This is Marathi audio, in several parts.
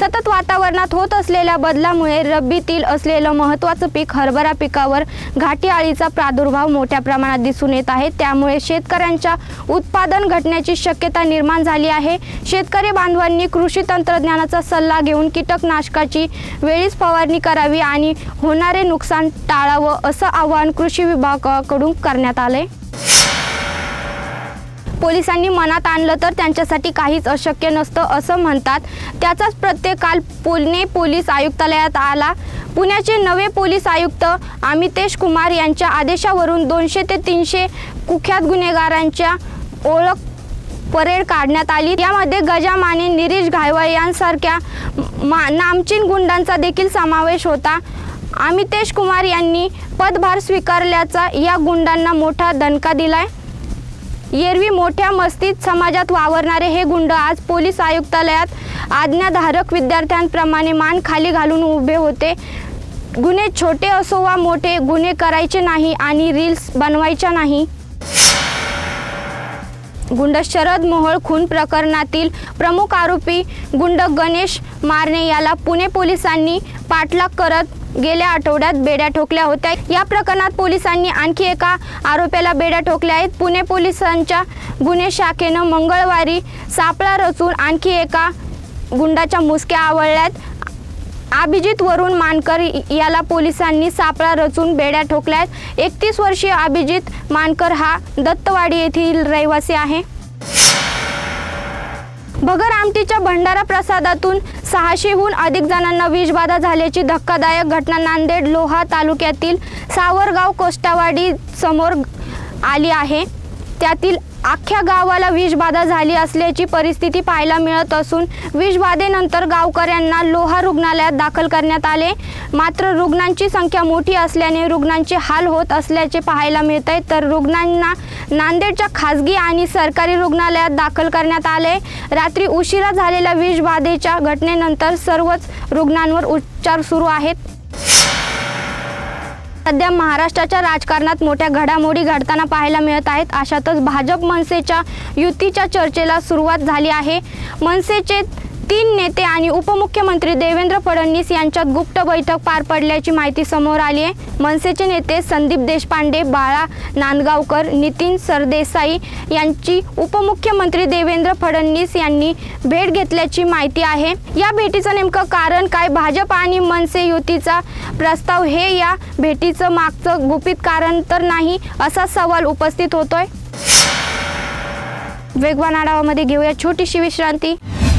सतत वातावरणात होत असलेल्या बदलामुळे रब्बीतील असलेलं महत्त्वाचं पीक हरभरा पिकावर घाटी अळीचा प्रादुर्भाव मोठ्या प्रमाणात दिसून येत आहे. त्यामुळे शेतकऱ्यांच्या उत्पादन घटण्याची शक्यता निर्माण झाली आहे. शेतकरी बांधवांनी कृषी तंत्रज्ञानाचा सल्ला घेऊन कीटकनाशकाची वेळीच फवारणी करावी आणि होणारे नुकसान टाळावं असं आवाहन कृषी विभागाकडून करण्यात आले पोलिसांनी मनात आणलं तर त्यांच्यासाठी काहीच अशक्य नसतं असं म्हणतात. त्याचाच प्रत्यय काल पुणे पोलीस आयुक्तालयात आला. पुण्याचे नवे पोलीस आयुक्त अमितेश कुमार यांच्या आदेशावरून दोनशे ते तीनशे कुख्यात गुन्हेगारांच्या ओळख परेड काढण्यात आली. यामध्ये गजामाने निरीश घायवळ यांसारख्या मा नामचीन गुंडांचा देखील समावेश होता. अमितेश कुमार यांनी पदभार स्वीकारल्याचा या गुंडांना मोठा दणका दिलाय. एरवी मोठ्या मस्तीत समाजात वावरणारे हे गुंड आज पोलीस आयुक्तालयात आज्ञाधारक विद्यार्थ्यांप्रमाणे मान खाली घालून उभे होते. गुन्हे छोटे असो वा मोठे गुन्हे करायचे नाही आणि रील्स बनवायच्या नाही. गुंड शरद मोहोळ खून प्रकरणातील प्रमुख आरोपी गुंड गणेश मारणे याला पुणे पोलिसांनी पाठलाग करत गेल्या आठवड्यात बेड्या ठोकल्या होत्या. या प्रकरणात पोलिसांनी आणखी एका आरोपीला बेड्या ठोकल्या आहेत. पुणे पोलिसांच्या गुन्हे शाखेनं मंगळवारी सापळा रचून आणखी एका गुंडाच्या मुसक्या आवळल्यात. अभिजित वरुण मानकर याला पोलिसांनी सापळा रचून बेड्या ठोकल्यात एकतीस वर्षीय अभिजित मानकर हा दत्तवाडी येथील रहिवासी आहे. भगर आमटीच्या भंडारा प्रसादातून सहाशेहून अधिक जणांना विषबाधा झाल्याची धक्कादायक घटना नांदेड लोहा तालुक्यातील सावरगाव कोष्टावाडी समोर आली आहे. त्यातील अख्ख्या गावाला विषबाधा झाली असल्याची परिस्थिती पाहायला मिळत असून विषबाधेनंतर गावकऱ्यांना लोहा रुग्णालयात दाखल करण्यात आले. मात्र रुग्णांची संख्या मोठी असल्याने रुग्णांचे हाल होत असल्याचे पाहायला मिळत आहे तर रुग्णांना नांदेडच्या खासगी आणि सरकारी रुग्णालयात दाखल करण्यात आले. रात्री उशिरा झालेल्या विषबाधेच्या घटनेनंतर सर्वच रुग्णांवर उपचार सुरू आहेत. सध्या महाराष्ट्राच्या राजकारणात मोठ्या घडामोडी घडताना पाहायला मिळत आहेत. अशातच भाजप मनसेच्या युतीच्या चर्चेला सुरुवात झाली आहे. मनसेचे तीन नेते आणि उपमुख्यमंत्री देवेंद्र फडणवीस यांच्यात गुप्त बैठक पार पडल्याची माहिती समोर आली आहे. मनसेचे नेते संदीप देशपांडे बाळा नांदगावकर नितीन सरदेसाई यांची उपमुख्यमंत्री देवेंद्र फडणवीस यांनी भेट घेतल्याची माहिती आहे. या भेटीचं नेमकं कारण काय? भाजप आणि मनसे युतीचा प्रस्ताव हे या भेटीचं मागचं गुपित कारण तर नाही असा सवाल उपस्थित होतोय. वेगवान आढावामध्ये घेऊया छोटीशी विश्रांती.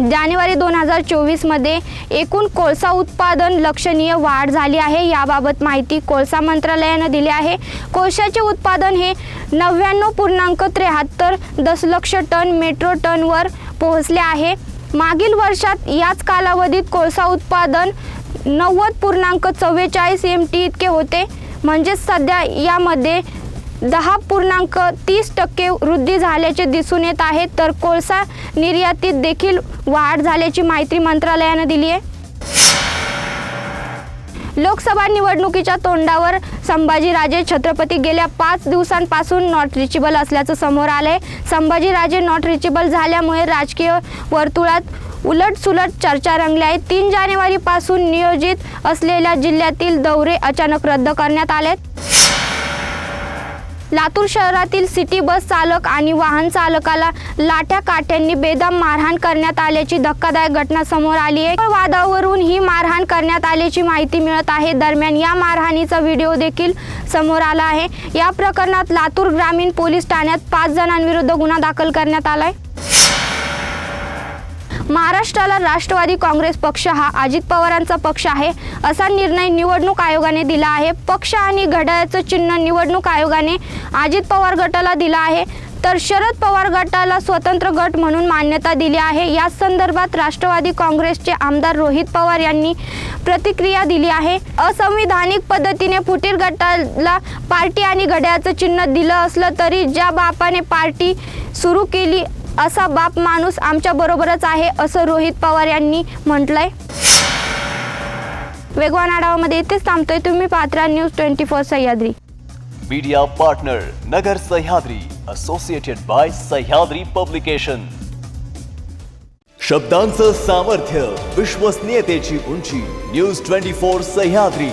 जानेवारी दोन हजार चोवीसमध्ये एकूण कोळसा उत्पादन लक्षणीय वाढ झाली आहे. याबाबत माहिती कोळसा मंत्रालयानं दिली आहे. कोळशाचे उत्पादन हे नव्याण्णव पूर्णांक त्र्याहत्तर दशलक्ष टन मेट्रो टनवर पोहोचले आहे. मागील वर्षात याच कालावधीत कोळसा उत्पादन नव्वद पूर्णांक चव्वेचाळीस एम टी इतके होते. म्हणजेच सध्या यामध्ये दहा पूर्णांक तीस टक्के वृद्धी झाल्याचे दिसून येत आहे. तर कोळसा निर्यातीत देखील वाढ झाल्याची माहिती मंत्रालयानं दिली आहे. लोकसभा निवडणुकीच्या तोंडावर संभाजीराजे छत्रपती गेल्या पाच दिवसांपासून नॉट रिचेबल असल्याचं समोर आलंय. संभाजीराजे नॉट रिचेबल झाल्यामुळे राजकीय वर्तुळात उलटसुलट चर्चा रंगल्या आहेत तीन जानेवारीपासून नियोजित असलेल्या जिल्ह्यातील दौरे अचानक रद्द करण्यात आलेत. लातूर शहरातील सिटी बस चालक आणि वाहन चालकाला लाठ्या काठ्यांनी बेदम मारहाण करण्यात आल्याची धक्कादायक घटना समोर आली आहे. वादावरून ही मारहाण करण्यात आल्याची माहिती मिळत आहे. दरम्यान या मारहाणीचा व्हिडिओ देखील समोर आला आहे. या प्रकरणात लातूर ग्रामीण पोलीस ठाण्यात पाच जणांविरुद्ध गुन्हा दाखल करण्यात आलाय. महाराष्ट्राला राष्ट्रवादी काँग्रेस पक्ष हा अजित पवारांचा पक्ष आहे असा निर्णय निवडणूक आयोगाने दिला आहे. पक्ष आणि घड्याळाचं चिन्ह निवडणूक आयोगाने अजित पवार गटाला दिला आहे. तर शरद पवार गटाला स्वतंत्र गट म्हणून मान्यता दिली आहे. या संदर्भात राष्ट्रवादी काँग्रेसचे आमदार रोहित पवार यांनी प्रतिक्रिया दिली आहे. असंविधानिक पद्धतीने फुटीर गटाला पार्टी आणि घड्याळाचं चिन्ह दिलं असलं तरी ज्या बापाने पार्टी सुरू केली असा बाप माणूस आमच्या बरोबरच आहे असं रोहित पवार यांनी म्हटलंय. वेगवान आढावामध्ये इथेच थांबतोय तुम्ही Patra news twenty four Sahyadri. Media partner Nagar Sahyadri associated by Sahyadri publication शब्दांचं सामर्थ्य विश्वसनीयतेची उंची न्यूज ट्वेंटी फोर सह्याद्री.